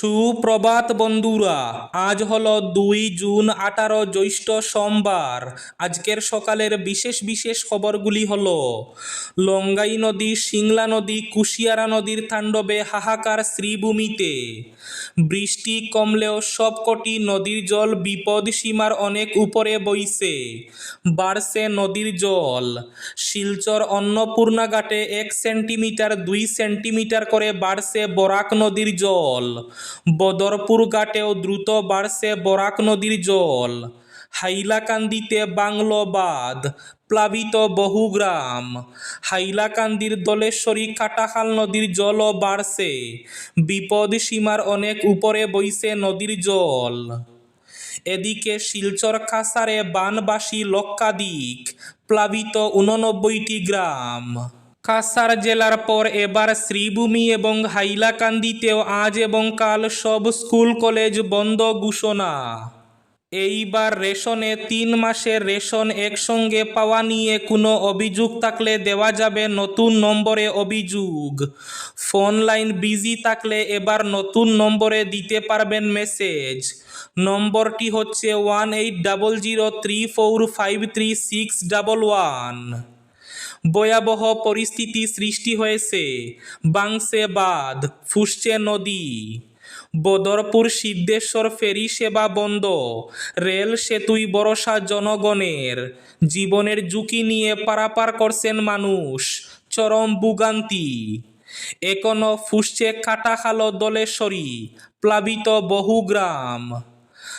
সুপ্রভাত বন্ধুরা, আজ হলো দুই জুন আঠারো জ্যৈষ্ঠ সোমবার। আজকের সকালের বিশেষ বিশেষ খবরগুলি হল, লঙ্গাই নদী, সিংলা নদী, কুশিয়ারা নদীর তাণ্ডবে হাহাকার শ্রীভূমিতে। বৃষ্টি কমলেও সবকটি নদীর জল বিপদ সীমার অনেক উপরে বইছে। বাড়ছে নদীর জল। শিলচর অন্নপূর্ণা ঘাটে এক সেন্টিমিটার, দুই সেন্টিমিটার করে বাড়ছে বরাক নদীর জল। বদরপুর ঘাটেও দ্রুত বাড়ছে বরাক নদীর জল। হাইলাকান্দিতে বাংলো বাঁধ প্লাবিত বহু গ্রাম। হাইলাকান্দির দলেশ্বরী কাটাখাল নদীর জলও বাড়ছে। বিপদ সীমার অনেক উপরে বইছে নদীর জল। এদিকে শিলচর কাসারে বানবাসী লক্ষাধিক, প্লাবিত উননব্বইটি গ্রাম। কাসার জেলার পর এবার শ্রীভূমি এবং হাইলাকান্দিতেও আজ এবং কাল সব স্কুল কলেজ বন্ধ ঘোষণা। এইবার রেশনে তিন মাসের রেশন একসঙ্গে পাওয়া নিয়ে কোনো অভিযোগ থাকলে দেওয়া যাবে নতুন নম্বরে অভিযোগ। ফোন লাইন বিজি থাকলে এবার নতুন নম্বরে দিতে পারবেন মেসেজ। নম্বরটি হচ্ছে one eight double zero three four five three six double one. ভয়াবহ পরিস্থিতি সৃষ্টি হয়েছে। বাংসে বাঁধ, ফুসছে নদী। বদরপুর সিদ্ধেশ্বর ফেরি সেবা বন্ধ। রেল সেতুই ভরসা জনগণের। জীবনের ঝুঁকি নিয়ে পারাপার করছেন মানুষ। চরম ভোগান্তি। এখনও ফুসছে কাটাখালো দলেশ্বরী, প্লাবিত বহু গ্রাম।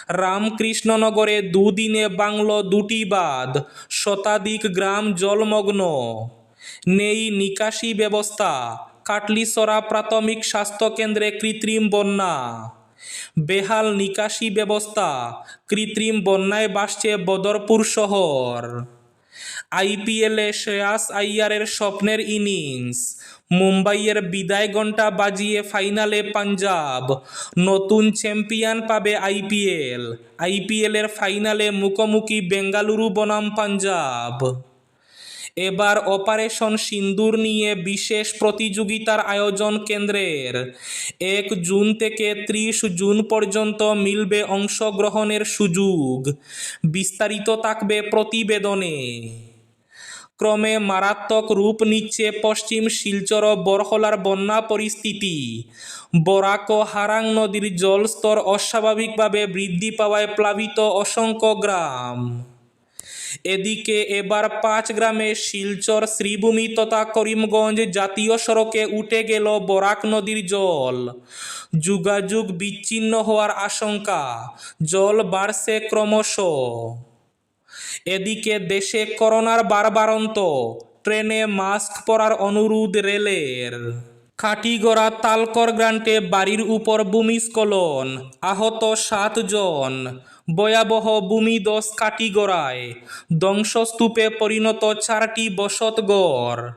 রামকৃষ্ণনগরে দুদিনে বাংলো দুটি বাঁধ, শতাধিক গ্রাম জলমগ্ন। নেই নিকাশি ব্যবস্থা কাটলিসরা প্রাথমিক স্বাস্থ্যকেন্দ্রে কৃত্রিম বন্যা। বেহাল নিকাশি ব্যবস্থা, কৃত্রিম বন্যায় বাসছে বদরপুর শহর। আইপিএলে শ্রেয়াস আইয়ারের স্বপ্নের ইনিংস মুম্বাইয়ের বিদায় ঘণ্টা বাজিয়ে ফাইনালে পাঞ্জাব। নতুন চ্যাম্পিয়ন পাবে আইপিএল। আইপিএলের ফাইনালে মুখোমুখি বেঙ্গালুরু বনাম পাঞ্জাব। এবার অপারেশন সিন্দুর নিয়ে বিশেষ প্রতিযোগিতার আয়োজন কেন্দ্রের। এক জুন থেকে ত্রিশ জুন পর্যন্ত মিলবে অংশগ্রহণের সুযোগ। বিস্তারিত থাকবে প্রতিবেদনে। ক্রমে মারাত্মক রূপ নিচ্ছে পশ্চিম শিলচর বরহলার বন্যা পরিস্থিতি। বরাক ও হারাং নদীর জলস্তর অস্বাভাবিকভাবে বৃদ্ধি পাওয়ায় প্লাবিত অসংখ্য গ্রাম। এদিকে এবার পাঁচ গ্রামে শিলচর, শ্রীভূমি তথা করিমগঞ্জ জাতীয় সড়কে উঠে গেল বরাক নদীর জল। যোগাযোগ বিচ্ছিন্ন হওয়ার আশঙ্কা, জল বাড়ছে ক্রমশ। এদিকে দেশে করোনার বারবারন্ত। ট্রেনে মাস্ক পরার অনুরোধ রেলের। খাটিগড়া তালকর গ্রান্টে বাড়ির উপর ভূমিস্খলন, আহত সাতজন ভয়াবহ ভূমিদস কাটিগড়ায় ধ্বংসস্তূপে পরিণত চারটি বসতঘর।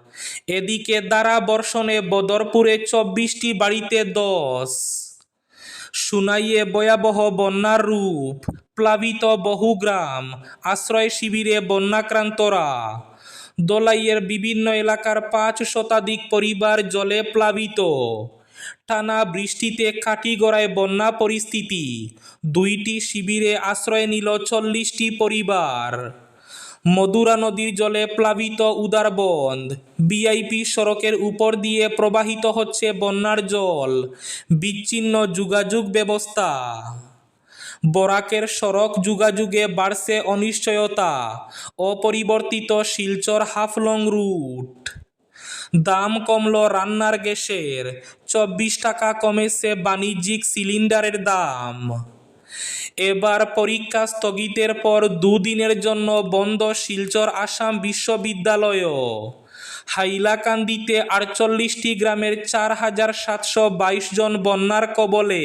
এদিকে দ্বারা বর্ষণে বদরপুরে চব্বিশটি বাড়িতে দশ সুনাইয়ে ভয়াবহ বন্যার রূপ, প্লাবিত বহু গ্রাম, আশ্রয় শিবিরে বন্যাক্রান্তরা। দোলাইয়ের বিভিন্ন এলাকার পাঁচ শতাধিক পরিবার জলে প্লাবিত। টানা বৃষ্টিতে কাটিগড়ায় বন্যা পরিস্থিতি। দুইটি শিবিরে আশ্রয় নিল চল্লিশটি পরিবার। মধুরা নদীর জলে প্লাবিত উদারবন্দ বিআইপি সড়কের উপর দিয়ে প্রবাহিত হচ্ছে বন্যার জল। বিচ্ছিন্ন যোগাযোগ ব্যবস্থা। বরাকের সড়ক যোগাযোগে বাড়ছে অনিশ্চয়তা। অপরিবর্তিত শিলচর হাফলং রুট। দাম কমল রান্নার গ্যাসের। চব্বিশ টাকা কমেছে বাণিজ্যিক সিলিন্ডারের দাম। এবার পরীক্ষা স্থগিতের পর দুদিনের জন্য বন্ধ শিলচর আসাম বিশ্ববিদ্যালয়। হাইলাকান্দিতে আটচল্লিশটি গ্রামের চার হাজার সাতশো বাইশ জন বন্যার কবলে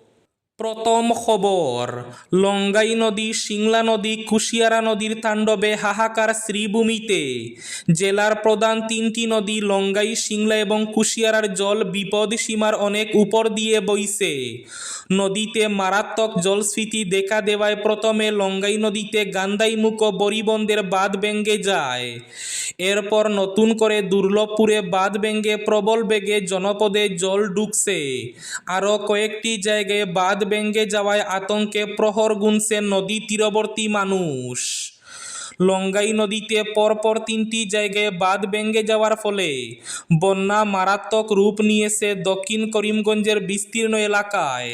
প্রথম খবর। লঙ্গাই নদী, সিংলা নদী, কুশিয়ারা নদীর তাণ্ডবে হাহাকার শ্রীভূমিতে। জেলার প্রধান তিনটি নদী লঙ্গাই, সিংলা এবং কুশিয়ারার জল বিপদ সীমার অনেক উপর দিয়ে বইছে। নদীতে মারাত্মক জলস্ফীতি দেখা দেওয়ায় প্রথমে লঙ্গাই নদীতে গান্দাইমুখ বরিবন্দের বাঁধ ভেঙে যায়। এরপর নতুন করে দুর্লভপুরে বাঁধ ভেঙে প্রবল বেগে জনপদে জল ঢুকছে। আরও কয়েকটি জায়গায় বাঁধ ভেঙে যাওয়ায় আতঙ্কে প্রহর গুনছে নদী তীরবর্তী মানুষ। লঙ্গাই নদীতে পরপর তিনটি জায়গায় বাঁধ ভেঙে যাওয়ার ফলে বন্যা মারাত্মক রূপ নিয়েছে দক্ষিণ করিমগঞ্জের বিস্তীর্ণ এলাকায়।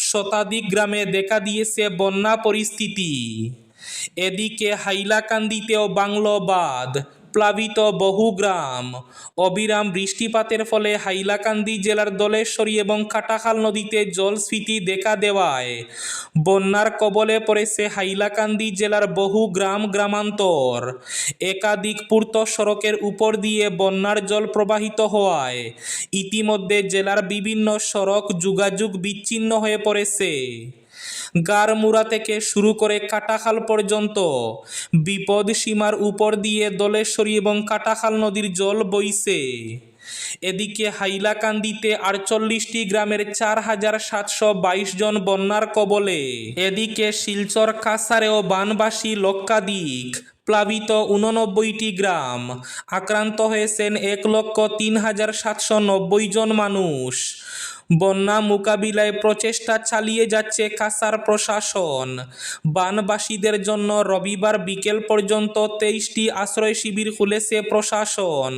শতাধিক গ্রামে দেখা দিয়েছে বন্যা পরিস্থিতি। এদিকে হাইলাকান্দিতেও বাংলো বাঁধ প্লাবিত বহু গ্রাম। অবিরাম বৃষ্টিপাতের ফলে হাইলাকান্দি জেলার দলেশ্বরী এবং কাটাখাল নদীতে জলস্ফীতি দেখা দেওয়ায়। বন্যার কবলে পড়েছে হাইলাকান্দি জেলার বহু গ্রাম গ্রামান্তর। একাধিক পূর্ত সড়কের উপর দিয়ে বন্যার জল প্রবাহিত হওয়ায়। ইতিমধ্যে জেলার বিভিন্ন সড়ক যোগাযোগ বিচ্ছিন্ন হয়ে পড়েছে। গারমুড়া থেকে শুরু করে কাটাখাল পর্যন্ত। বিপদ সীমার উপর দিয়ে দলেশ্বরী এবং কাটাখাল নদীর জল বইছে। এদিকে হাইলাকান্দিতে আটচল্লিশটি গ্রামের চার হাজার সাতশো বাইশ জন বন্যার কবলে। এদিকে শিলচর কাসারেও বানবাসী লক্ষাধিক, প্লাবিত উননব্বইটি গ্রাম। আক্রান্ত হয়েছেন এক লক্ষ তিন হাজার সাতশো নব্বই জন মানুষ। বন্যা মোকাবিলায় প্রচেষ্টা চালিয়ে যাচ্ছে কাসার প্রশাসন। বানবাসীদের জন্য রবিবার বিকেল পর্যন্ত তেইশটি আশ্রয় শিবির খুলেছে প্রশাসন।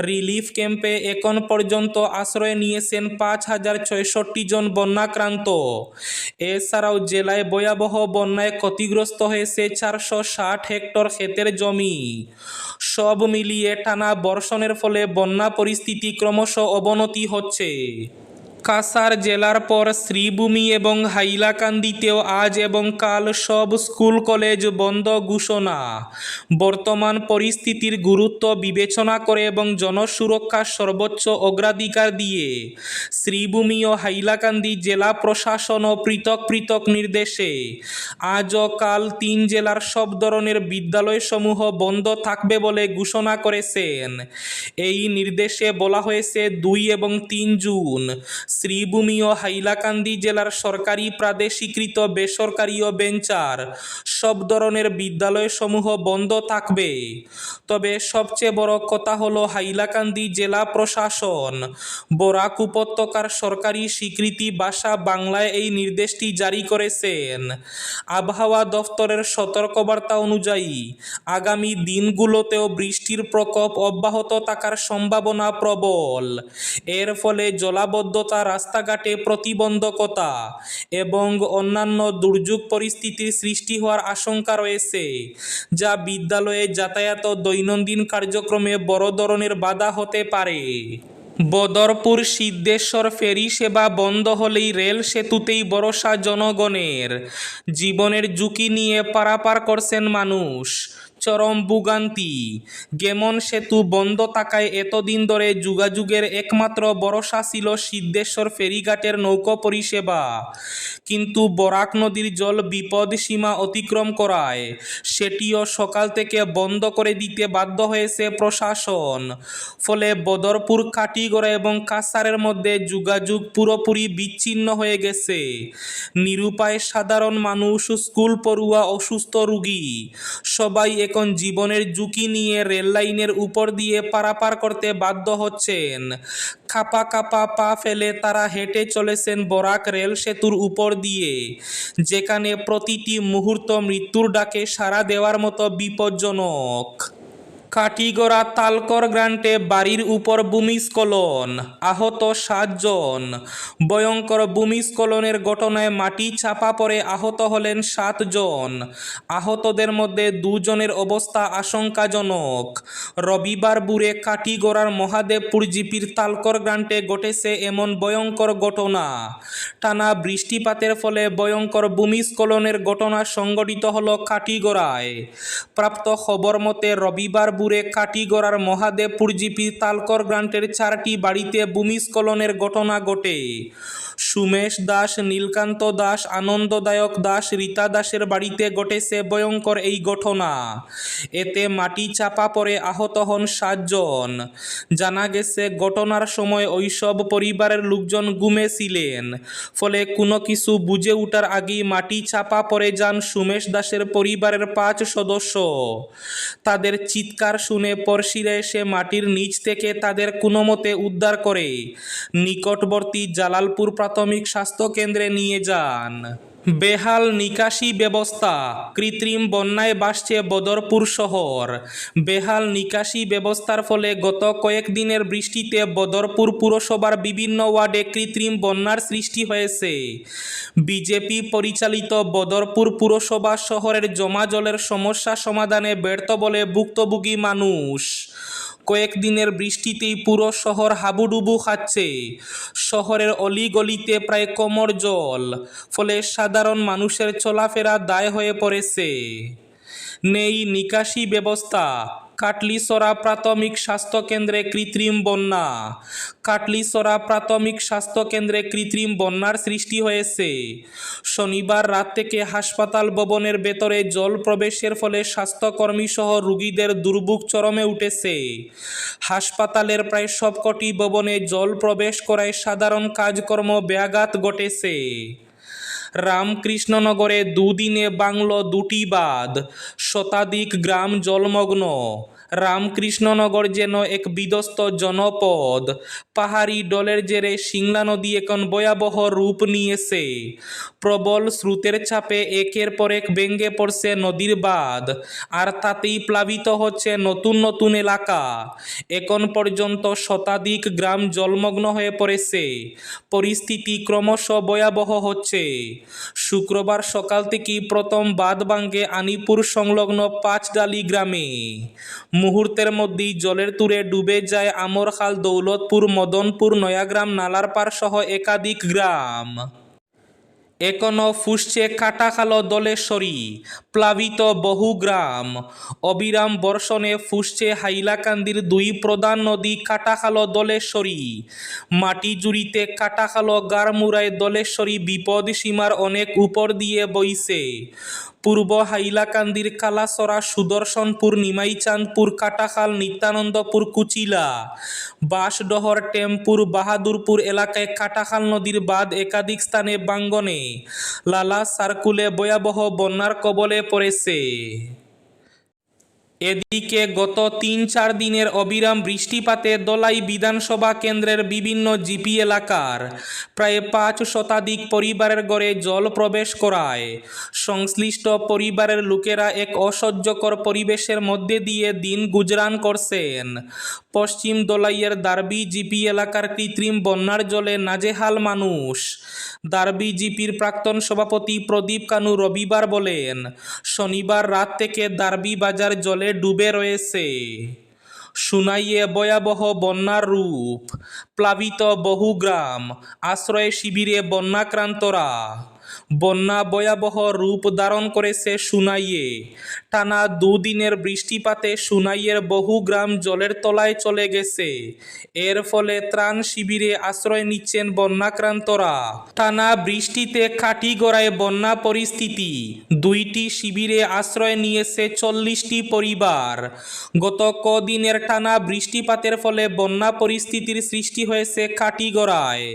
রিলিফ ক্যাম্পে এখন পর্যন্ত আশ্রয় নিয়েছেন পাঁচ হাজার ছয়ষট্টি জন বন্যাক্রান্ত। এছাড়াও জেলায় ভয়াবহ বন্যায় ক্ষতিগ্রস্ত হয়েছে চারশো ষাট হেক্টর ক্ষেতের জমি। সব মিলিয়ে টানা বর্ষণের ফলে বন্যা পরিস্থিতি ক্রমশ অবনতি হচ্ছে। কাসার জেলার পর শ্রীভূমি এবং হাইলাকান্দিতেও আজ এবং কাল সব স্কুল কলেজ বন্ধ ঘোষণা। বর্তমান পরিস্থিতির গুরুত্ব বিবেচনা করে এবং জনসুরক্ষা সর্বোচ্চ অগ্রাধিকার দিয়ে শ্রীভূমি ও হাইলাকান্দি জেলা প্রশাসন ও পৃথক পৃথক নির্দেশে আজ ও কাল তিন জেলার সব ধরনের বিদ্যালয়সমূহ বন্ধ থাকবে বলে ঘোষণা করেছেন। এই নির্দেশে বলা হয়েছে দুই এবং তিন জুন। শ্রীভূমি ও হাইলাকান্দি জেলার সরকারি প্রাদেশিকৃত বেসরকারি ও বেঞ্চার সব ধরনের বিদ্যালয়সমূহ বন্ধ থাকবে। তবে সবচেয়ে বড় কথা হলো হাইলাকান্দি জেলা প্রশাসন। বরাক উপত্যকার সরকারি স্বীকৃতি ভাষা বাংলায় এই নির্দেশটি জারি করেছেন। আবহাওয়া দফতরের সতর্কবার্তা অনুযায়ী, আগামী দিনগুলোতেও বৃষ্টির প্রকোপ অব্যাহত থাকার সম্ভাবনা প্রবল। এর ফলে জলাবদ্ধতা রাস্তাঘাটে প্রতিবন্ধকতা এবং অন্যান্য দুর্যোগ পরিস্থিতির সৃষ্টি হওয়ার আশঙ্কা রয়েছে, যা বিদ্যালয়ে যাতায়াত দৈনন্দিন কার্যক্রমে বড় ধরনের বাধা হতে পারে। বদরপুর সিদ্ধেশ্বর ফেরি সেবা বন্ধ হলেই রেল সেতুতেই ভরসা জনগণের। জীবনের ঝুঁকি নিয়ে পারাপার করছেন মানুষ। চরম ভোগান্তি। গেমন সেতু বন্ধ থাকায় এতদিন ধরে যোগাযোগের একমাত্র ভরসা ছিল সিদ্ধেশ্বর ফেরিঘাটের নৌকো পরিষেবা। কিন্তু বরাক নদীর জল বিপদ সীমা অতিক্রম করায়, সেটিও সকাল থেকে বন্ধ করে দিতে বাধ্য হয়েছে প্রশাসন। ফলে বদরপুর, কাটিগড়া এবং কাসারের মধ্যে যোগাযোগ পুরোপুরি বিচ্ছিন্ন হয়ে গেছে। নিরুপায় সাধারণ মানুষ, স্কুল পড়ুয়া, অসুস্থ রোগী, সবাই এখন জীবনের ঝুঁকি নিয়ে রেল লাইনের উপর দিয়ে পারাপার করতে বাধ্য হচ্ছেন, খাপা কাপা পা ফেলে তারা হেঁটে চলেছেন বরাক রেল সেতুর উপর দিয়ে, যেখানে প্রতিটি মুহূর্ত মৃত্যুর ডাকে সাড়া দেওয়ার মতো বিপজ্জনক। কাটিগড়া তালকর গ্রান্টে বাড়ির উপর ভূমিস্খলন, আহত সাতজন। ভয়ঙ্কর ভূমিস্খলনের ঘটনায় মাটি চাপা পড়ে আহত হলেন সাতজন। আহতদের মধ্যে দুজনের অবস্থা আশঙ্কাজনক। রবিবার বুড়ে কাটিগড়ার মহাদেবপুর জিপির তালকর গ্রান্টে ঘটেছে এমন ভয়ঙ্কর ঘটনা। টানা বৃষ্টিপাতের ফলে ভয়ঙ্কর ভূমিস্খলনের ঘটনা সংঘটিত হল কাটিগড়ায় প্রাপ্ত খবর মতে রবিবার কাটিগড়ার মহাদেবপুর জিপি তালকর গ্রান্টের চারটি বাড়িতে ভূমিস্খলনের ঘটনা ঘটে। সুমেশ দাস, নীলকান্ত দাস, আনন্দদায়ক দাস, রীতা দাসের বাড়িতে ঘটেছে ভয়ঙ্কর এই ঘটনা। এতে মাটি চাপা পড়ে আহত হন সাতজন জানা। গেছে, ঘটনার সময় ওইসব পরিবারের লোকজন ঘুমেছিলেন। ফলে কোনো কিছু বুঝে ওঠার আগেই মাটি চাপা পড়ে যান সুমেশ দাসের পরিবারের পাঁচ সদস্য। তাদের চিৎকার শুনে পড়শিরা এসে মাটির নিচ থেকে তাদের কোনো মতে উদ্ধার করে। নিকটবর্তী জালালপুর প্রাথমিক স্বাস্থ্য কেন্দ্রে নিয়ে যান। বেহাল নিকাশি ব্যবস্থা কৃত্রিম বন্যায় বাসছে বদরপুর শহর। বেহাল নিকাশি ব্যবস্থার ফলে গত কয়েকদিনের বৃষ্টিতে বদরপুর পুরসভার বিভিন্ন ওয়ার্ডে কৃত্রিম বন্যার সৃষ্টি হয়েছে। বিজেপি পরিচালিত বদরপুর পুরসভা শহরের জমা জলের সমস্যা সমাধানে ব্যর্থ বলে ভুক্তভোগী মানুষ। কয়েকদিনের বৃষ্টিতেই পুরো শহর হাবুডুবু খাচ্ছে। শহরের অলিগলিতে প্রায় কোমর জল, ফলে সাধারণ মানুষের চলাফেরা দায় হয়ে পড়েছে। নেই নিকাশি ব্যবস্থা কাটলিসরা প্রাথমিক স্বাস্থ্যকেন্দ্রে কৃত্রিম বন্যা। কাটলিসরা প্রাথমিক স্বাস্থ্যকেন্দ্রে কৃত্রিম বন্যার সৃষ্টি হয়েছে। শনিবার রাত থেকে হাসপাতাল ভবনের ভেতরে জল প্রবেশের ফলে স্বাস্থ্যকর্মী সহ রোগীদের দুর্ভোগ চরমে উঠেছে। হাসপাতালের প্রায় সবকটি ভবনে জল প্রবেশ করায় সাধারণ কাজকর্ম ব্যাঘাত ঘটেছে। রামকৃষ্ণনগরে দুদিনে বাংলো দুটি বাদ। শতাধিক গ্রাম জলমগ্ন। রামকৃষ্ণনগর যেন এক বিধ্বস্ত জনপদ। পাহাড়ি ডলের জেরে সিংলা নদী এখন ভয়াবহ রূপ নিয়েছে। প্রবল স্রোতের চাপে একের পর এক ভেঙে পড়ছে নদীর বাঁধ, আর তাতেই প্লাবিত হচ্ছে নতুন নতুন এলাকা। এখন পর্যন্ত শতাধিক গ্রাম জলমগ্ন হয়ে পড়েছে। পরিস্থিতি ক্রমশ ভয়াবহ হচ্ছে। শুক্রবার সকাল থেকেই প্রথম বাঁধ ভাঙ্গে আনিপুর সংলগ্ন পাঁচডালি গ্রামে। মুহূর্তের মধ্যেই জলের তুরে ডুবে যায় আমরখাল দৌলতপুর, মদনপুর, নয়াগ্রাম, নালারপাড় সহ একাধিক গ্রাম। এখনও ফুসছে কাটাখালো দলেশ্বরী প্লাবিত বহু গ্রাম। অবিরাম বর্ষণে ফুসছে হাইলাকান্দির দুই প্রধান নদী কাটাখালো দলেশ্বরী মাটি জুড়িতে কাটাখালো গারমুরায় দলেশ্বরী বিপদ সীমার অনেক উপর দিয়ে বইছে। পূর্ব হাইলাকান্দির কালাসরা সুদর্শনপুর নিমাইচাঁদপুর কাটাখাল, নিত্যানন্দপুর, কুচিলা। বাঁশডহর, টেম্পুর, বাহাদুরপুর এলাকায় কাটাখাল নদীর বাঁধ একাধিক স্থানে বাঙ্গনে। লালা সার্কুলে ভয়াবহ বন্যার কবলে পড়েছে। এদিকে গত তিন চার দিনের অবিরাম বৃষ্টিপাতে দলাই বিধানসভা কেন্দ্রের বিভিন্ন জিপি এলাকার প্রায় পাঁচ শতাধিক পরিবারের গড়ে জল প্রবেশ করায়। সংশ্লিষ্ট পরিবারের লোকেরা এক অসহ্যকর পরিবেশের মধ্যে দিয়ে দিন গুজরান করছেন। পশ্চিম দলাইয়ের দার্বি জিপি এলাকার কৃত্রিম বন্যার জলে নাজেহাল মানুষ। দার্বি জিপির প্রাক্তন সভাপতি প্রদীপ কানু রবিবার বলেন, শনিবার রাত থেকে দার্বি বাজার জলে ডুবে রয়েছে। শুনাইয়ে ভয়াবহ বন্যার রূপ, প্লাবিত বহু গ্রাম, আশ্রয় শিবিরে বন্যাক্রান্তরা। বন্যা ভয়াবহ রূপ ধারণ করেছে সুনাইয়ে টানা দুদিনের বৃষ্টিপাতে সুনাইয়ের বহু গ্রাম জলের তলায় চলে গেছে। এর ফলে ত্রাণ শিবিরে আশ্রয় নিচ্ছেন বন্যাক্রান্তরা। টানা বৃষ্টিতে কাটিগড়ায় বন্যা পরিস্থিতি। দুইটি শিবিরে আশ্রয় নিয়েছে চল্লিশটি পরিবার। গত কদিনের টানা বৃষ্টিপাতের ফলে বন্যা পরিস্থিতির সৃষ্টি হয়েছে কাটিগড়ায়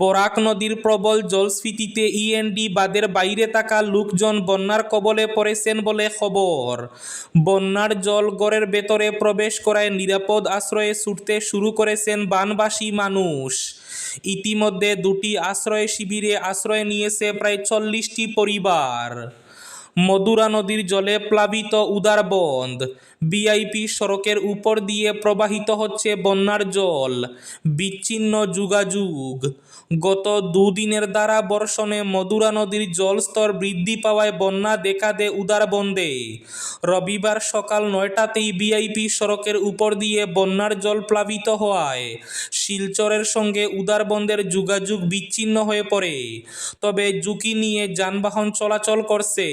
বরাক নদীর প্রবল জলস্ফীতিতে ইএনডি বাদের বাইরে থাকা লোকজন বন্যার কবলে পড়েছেন বলে খবর। বন্যার জল গড়ের ভেতরে প্রবেশ করায় নিরাপদ আশ্রয়ে ছুটতে শুরু করেছেন বানবাসী মানুষ। ইতিমধ্যে দুটি আশ্রয় শিবিরে আশ্রয় নিয়েছে প্রায় চল্লিশটি পরিবার। মদুরা নদীর জলে প্লাবিত উদারবন্দ বিআইপি সড়কের উপর দিয়ে প্রবাহিত হচ্ছে বন্যার জল। বিচ্ছিন্ন যোগাযোগ। গত দুদিনের দ্বারা বর্ষণে মধুরা নদীর জলস্তর বৃদ্ধি পাওয়ায় বন্যা দেখা দেয় উদারবন্দে। রবিবার সকাল নয়টাতেই বিআইপি সড়কের উপর দিয়ে বন্যার জল প্লাবিত হওয়ায় শিলচরের সঙ্গে উদারবন্দের যোগাযোগ বিচ্ছিন্ন হয়ে পড়ে। তবে ঝুঁকি নিয়ে যানবাহন চলাচল করছে।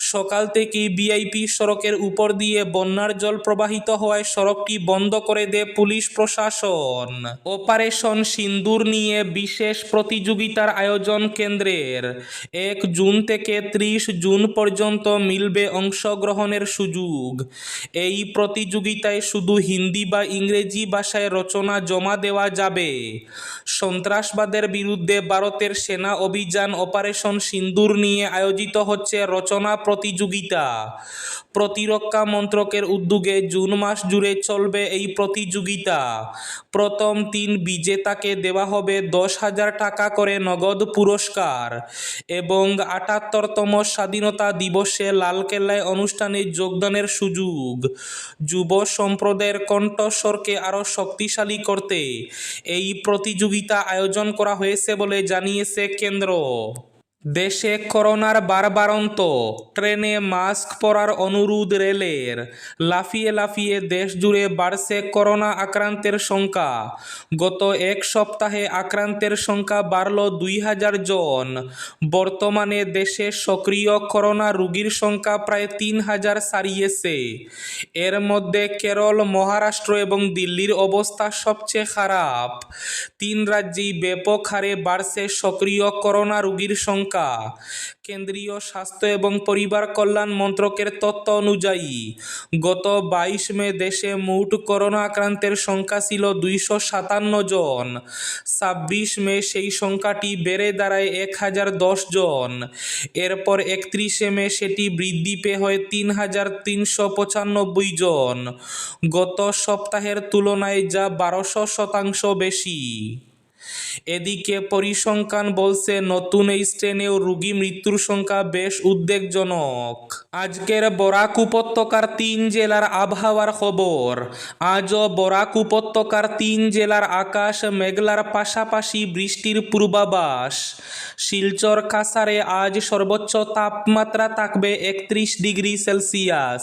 সকাল থেকেই ভিআইপি সড়কের উপর দিয়ে বন্যার জল প্রবাহিত হওয়ায় সড়কটি বন্ধ করে দেয় পুলিশ প্রশাসন। অপারেশন সিন্দুর নিয়ে বিশেষ প্রতিযোগিতার আয়োজন কেন্দ্রের। এক জুন থেকে ত্রিশ জুন পর্যন্ত মিলবে অংশগ্রহণের সুযোগ। এই প্রতিযোগিতায় শুধু হিন্দি বা ইংরেজি ভাষায় রচনা জমা দেওয়া যাবে। সন্ত্রাসবাদের বিরুদ্ধে ভারতের সেনা অভিযান অপারেশন সিন্দুর নিয়ে আয়োজিত হচ্ছে রচনা প্রতিযোগিতা। প্রতিরক্ষা মন্ত্রকের উদ্যোগে জুন মাস জুড়ে চলবে এই প্রতিযোগিতা। প্রথম তিন বিজেতাকে দেওয়া হবে দশ হাজার টাকা করে নগদ পুরস্কার এবং আটাত্তরতম স্বাধীনতা দিবসে লালকেল্লায় অনুষ্ঠানে যোগদানের সুযোগ। যুব সম্প্রদায়ের কণ্ঠস্বরকে আরও শক্তিশালী করতে এই প্রতিযোগিতা আয়োজন করা হয়েছে বলে জানিয়েছে কেন্দ্র। দেশে করোনার বারবারন্ত ট্রেনে মাস্ক পরার অনুরোধ রেলের। লাফিয়ে লাফিয়ে দেশ জুড়ে বাড়ছে করোনা আক্রান্তের সংখ্যা। গত এক সপ্তাহে আক্রান্তের সংখ্যা বাড়ল দুই হাজার জন। বর্তমানে দেশে সক্রিয় করোনা রোগীর সংখ্যা প্রায় তিন হাজার ছাড়িয়েছে। এর মধ্যে কেরল, মহারাষ্ট্র এবং দিল্লির অবস্থা সবচেয়ে খারাপ। তিন রাজ্যেই ব্যাপক হারে বাড়ছে সক্রিয় করোনা রোগীর সংখ্যা। কেন্দ্রীয় স্বাস্থ্য এবং পরিবার কল্যাণ মন্ত্রকের তথ্য অনুযায়ী, গত বাইশ মে দেশে মোট করোনা আক্রান্তের সংখ্যা ছিল দুইশো সাতান্ন জন। ছাব্বিশ মে সেই সংখ্যাটি বেড়ে দাঁড়ায় এক হাজার দশ জন। এরপর একত্রিশে মে সেটি বৃদ্ধি পেয়ে হয় তিন হাজার তিনশো পঁচানব্বই জন। গত সপ্তাহের তুলনায় যা বারোশো শতাংশ বেশি। এদিকে পরিসংখ্যান বলছে, নতুন এই স্ট্রেনেও রোগী মৃত্যুর সংখ্যা বেশ উদ্বেগজনক। আজকের বরাক উপত্যকার তিন জেলার আবহাওয়ার খবর। আজও বরাক উপত্যকার তিন জেলার আকাশ মেঘলার পাশাপাশি বৃষ্টির পূর্বাভাস। শিলচর কাসারে আজ সর্বোচ্চ তাপমাত্রা থাকবে একত্রিশ ডিগ্রি সেলসিয়াস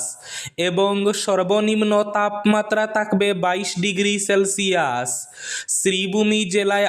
এবং সর্বনিম্ন তাপমাত্রা থাকবে বাইশ ডিগ্রি সেলসিয়াস। শ্রীভূমি জেলায়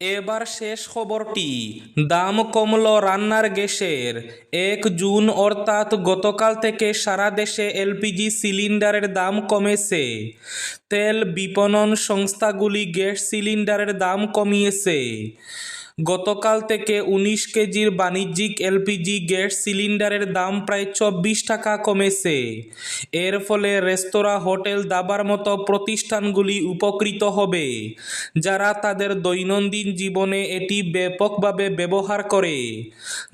এবার শেষ খবরটি, দাম কমল রান্নার গ্যাসের। এক জুন অর্থাৎ গতকাল থেকে সারা দেশে এলপিজি সিলিন্ডারের দাম কমেছে। তেল বিপণন সংস্থাগুলি গ্যাস সিলিন্ডারের দাম কমিয়েছে। গতকাল থেকে উনিশ কেজির বাণিজ্যিক এলপিজি গ্যাস সিলিন্ডারের দাম প্রায় চব্বিশ টাকা কমেছে। এর ফলে রেস্তোরাঁ, হোটেল, দাবার মতো প্রতিষ্ঠানগুলি উপকৃত হবে, যারা তাদের দৈনন্দিন জীবনে এটি ব্যাপকভাবে ব্যবহার করে।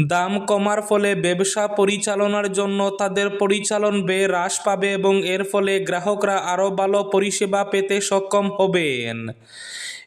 দাম কমার ফলে ব্যবসা পরিচালনার জন্য তাদের পরিচালন ব্যয় হ্রাস পাবে এবং এর ফলে গ্রাহকরা আরও ভালো পরিষেবা পেতে সক্ষম হবেন।